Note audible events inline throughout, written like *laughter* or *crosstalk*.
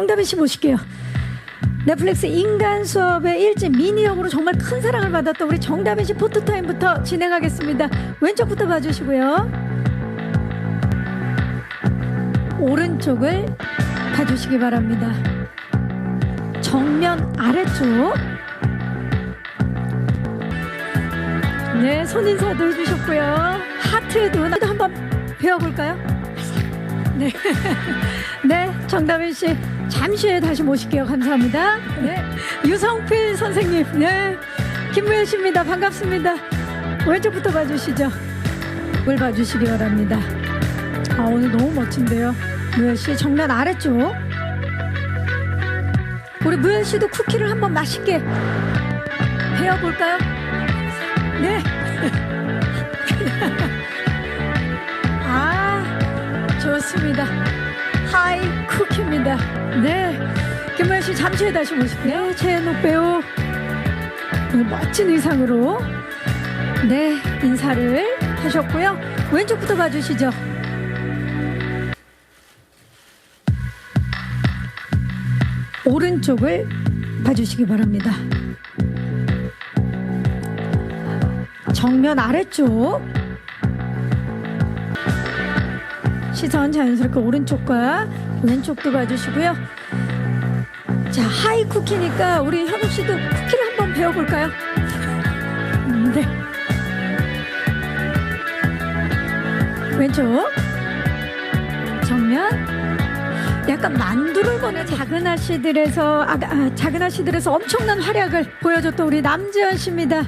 정다빈 씨 모실게요. 넷플릭스 인간 수업의 일집 미니 역으로 정말 큰 사랑을 받았던 우리 정다빈 씨 포토타임부터 진행하겠습니다. 왼쪽부터 봐주시고요. 오른쪽을 봐주시기 바랍니다. 정면 아래쪽. 네, 손 인사도 해주셨고요. 하트도 한번 배워볼까요? 네. *laughs* 네, 정다빈 씨 잠시 후에 다시 모실게요. 감사합니다. 네, 유성필 선생님, 네, 김무현 씨입니다. 반갑습니다. 왼쪽부터 봐주시죠. 을 봐주시기 바랍니다. 아, 오늘 너무 멋진데요. 무현 씨 정면 아래쪽. 우리 무현 씨도 쿠키를 한번 맛있게 배워볼까요? 네. *laughs* 아, 좋습니다. 하이 쿠키입니다. 네. 김무현 씨 잠시 후에 다시 모실게요. 네, 최현욱 배우. 오늘 멋진 의상으로 네, 인사를 하셨고요. 왼쪽부터 봐주시죠. 오른쪽을 봐주시기 바랍니다. 정면 아래쪽 시선 자연스럽게 오른쪽과 왼쪽도 봐주시고요. 자 하이 쿠키니까 우리 현욱 씨도 쿠키를 한번 배워볼까요? 음, 네. 왼쪽 정면 약간 만두를 거는 작은 아씨들에서 아, 아, 작은 아씨들에서 엄청난 활약을 보여줬던 우리 남지현 씨입니다.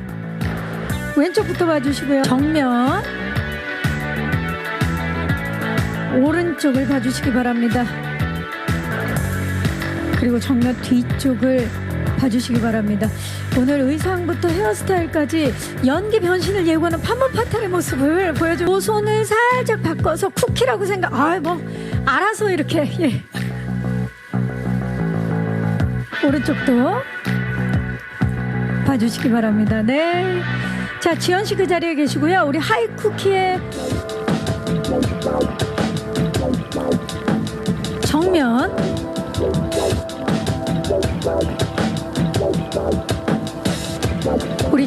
왼쪽부터 봐주시고요. 정면 오른쪽을 봐주시기 바랍니다. 그리고 정면 뒤쪽을 봐주시기 바랍니다. 오늘 의상부터 헤어스타일까지 연기 변신을 예고하는 판문 파탈의 모습을 보여주. 고 손을 살짝 바꿔서 쿠키라고 생각. 아 뭐 알아서 이렇게 예. 오른쪽도 봐주시기 바랍니다. 네. 자, 지현 씨 그 자리에 계시고요. 우리 하이 쿠키의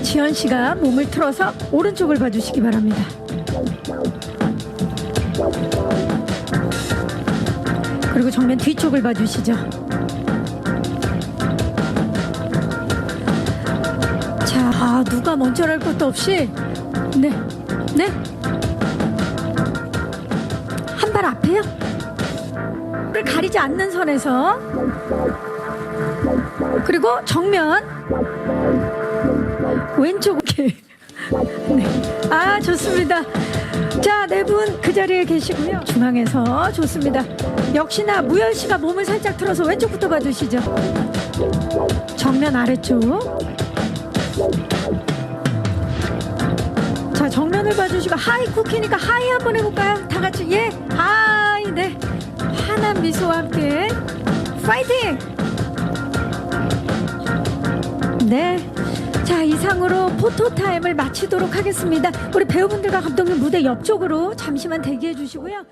지현 씨가 몸을 틀어서 오른쪽을 봐주시기 바랍니다. 그리고 정면 뒤쪽을 봐주시죠. 자, 아, 누가 먼저랄 것도 없이 네, 네, 한 발 앞에요. 를 가리지 않는 선에서 그리고 정면 왼쪽 이렇게 네. 아 좋습니다. 자, 네 분 그 자리에 계시고요. 중앙에서 좋습니다. 역시나 무열 씨가 몸을 살짝 틀어서 왼쪽부터 봐주시죠. 정면 아래쪽. 자, 정면을 봐주시고 하이 쿠키니까 하이 한번 해볼까요? 다 같이 예, 하이 네. 환한 미소와 함께 파이팅! 네. 자, 이상으로 포토타임을 마치도록 하겠습니다. 우리 배우분들과 감독님 무대 옆쪽으로 잠시만 대기해 주시고요.